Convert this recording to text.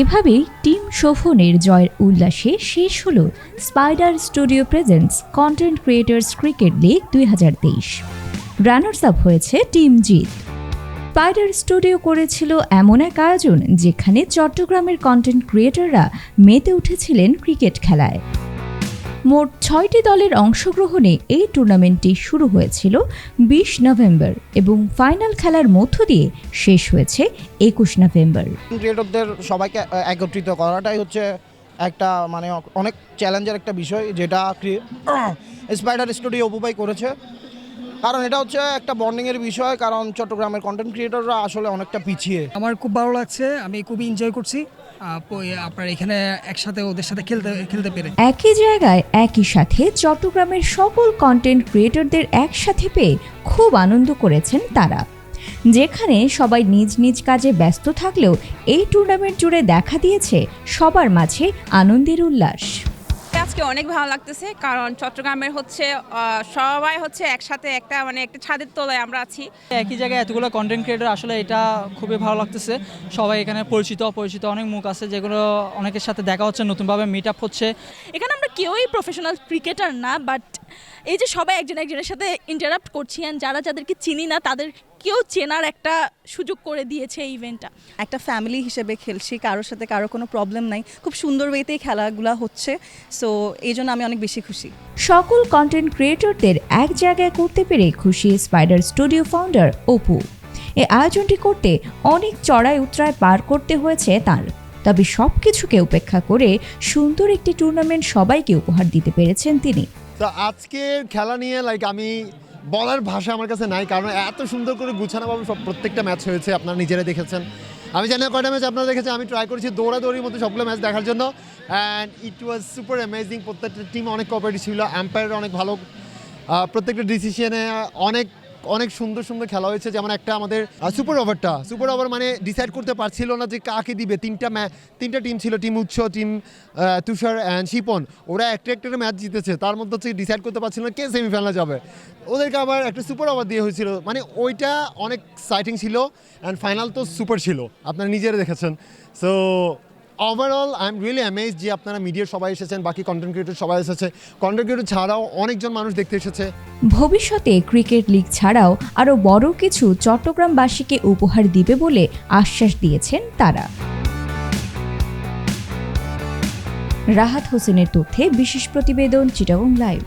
এভাবেই টিম শোভনের জয়ের উল্লাসে শেষ হল Spider Studio presents content creators cricket league দুই হাজার তেইশ। রানার্স আপ হয়েছে টিম জিত। স্পাইডার স্টুডিও করেছিল এমন এক আয়োজন যেখানে চট্টগ্রামের কন্টেন্ট ক্রিয়েটররা মেতে উঠেছিলেন ক্রিকেট খেলায়। মোট ছয়টি দলের অংশগ্রহণে এই টুর্নামেন্টটি শুরু হয়েছিল বিশ নভেম্বর এবং ফাইনাল খেলার মধ্য দিয়ে শেষ হয়েছে একুশ নভেম্বর। ক্রিয়েটরদের সবাইকে একত্রিত করাটাই হচ্ছে একটা মানে অনেক চ্যালেঞ্জের একটা বিষয় যেটা স্পাইডার স্টুডিও উপায় করেছে। কারণ এটা হচ্ছে একটা বন্ডিংয়ের বিষয় কারণ চট্টগ্রামের কন্টেন্ট ক্রিয়েটররা আসলে অনেকটা পিছিয়ে। আমার খুব ভালো লাগছে আমি খুবই এনজয় করছি। আপনার এখানে একসাথে ওদের সাথে খেলতে খেলতে পেরে। একই জায়গায় একই সাথে চট্টগ্রামের সকল কন্টেন্ট ক্রিয়েটরদের একসাথে পেয়ে খুব আনন্দ করেছেন তারা। যেখানে সবাই নিজ নিজ কাজে ব্যস্ত থাকলেও এই টুর্নামেন্ট জুড়ে দেখা দিয়েছে সবার মাঝে আনন্দের উল্লাস। আজকে অনেক ভালো লাগতেছে কারণ চট্টগ্রামের হচ্ছে সবাই হচ্ছে একসাথে একটা মানে একটা ছাদের তলায় আমরা আছি। একই জায়গায় এতগুলো কন্টেন্ট ক্রিয়েটর আসলে এটা খুবই ভালো লাগতেছে। সবাই এখানে পরিচিত অপরিচিত অনেক মুখ আছে যেগুলো অনেকের সাথে দেখা হচ্ছে নতুনভাবে মিট আপ হচ্ছে। এখানে আমরা কেউই প্রফেশনাল ক্রিকেটার না বাট এই যে সবাই একজন একজনের সাথে ইন্টারাপ্ট করছি and যারা যাদেরকে চিনি না তাদেরকেও চেনার একটা সুযোগ করে দিয়েছে এই ইভেন্টটা একটা ফ্যামিলি হিসেবে খেলছি কারোর সাথে কারও কোনো প্রবলেম নাই। খুব সুন্দর ওয়েতেই খেলাগুলো হচ্ছে সো এই জন্য আমি অনেক বেশি খুশি। সকল কন্টেন্ট ক্রিয়েটরদের এক জায়গায় করতে পেরে খুশি স্পাইডার স্টুডিও ফাউন্ডার অপু। এই আয়োজনটি করতে অনেক চড়াই উতরায় পার করতে হয়েছে তার। তবে সব কিছুকে উপেক্ষা করে সুন্দর একটি টুর্নামেন্ট সবাইকে উপহার দিতে পেরেছেন তিনি। তো আজকের খেলা নিয়ে লাইক আমি বলার ভাষা আমার কাছে নাই, কারণ এত সুন্দর করে গুছানোভাবে সব প্রত্যেকটা ম্যাচ হয়েছে, আপনারা নিজেরা দেখেছেন। আমি জানি না কয়টা ম্যাচ আপনারা দেখেছেন, আমি ট্রাই করেছি দৌড়াদৌড়ির মধ্যে সবগুলো ম্যাচ দেখার জন্য। And it was super amazing প্রত্যেকটা টিম অনেক কোঅপারেটিভ ছিল অ্যাম্পায়ার অনেক ভালো প্রত্যেকটা ডিসিশনে অনেক অনেক সুন্দর সুন্দর খেলা হয়েছে। যেমন একটা আমাদের সুপার ওভারটা সুপার ওভার মানে ডিসাইড করতে পারছিল না যে কাকে দিবে। তিনটা ম্যা তিনটা টিম ছিল টিম উৎস টিম তুষার অ্যান্ড শিপন। ওরা একটা একটা ম্যাচ জিতেছে। তার মধ্যে হচ্ছে ডিসাইড করতে পারছিল না কে সেমিফাইনালে যাবে। ওদেরকে আবার একটা সুপার ওভার দিয়ে হয়েছিল। মানে ওইটা অনেক সাইটিং ছিল অ্যান্ড ফাইনাল তো সুপার ছিল। আপনারা নিজেরা দেখেছেন। So overall I am really amaze যে আপনারা মিডিয়ার সবাই এসেছেন, বাকি কন্টেন্ট ক্রিয়েটর সবাই এসেছে। কন্টেন্ট ক্রিয়েটর ছাড়াও অনেকজন মানুষ দেখতে এসেছে। ভবিষ্যতে ক্রিকেট লিগ ছাড়াও আরও বড় কিছু চট্টগ্রামবাসীকে উপহার দিবে বলে আশ্বাস দিয়েছেন তারা। রাহাত হোসেনের তথ্যে বিশেষ প্রতিবেদন, চিটাগং লাইভ।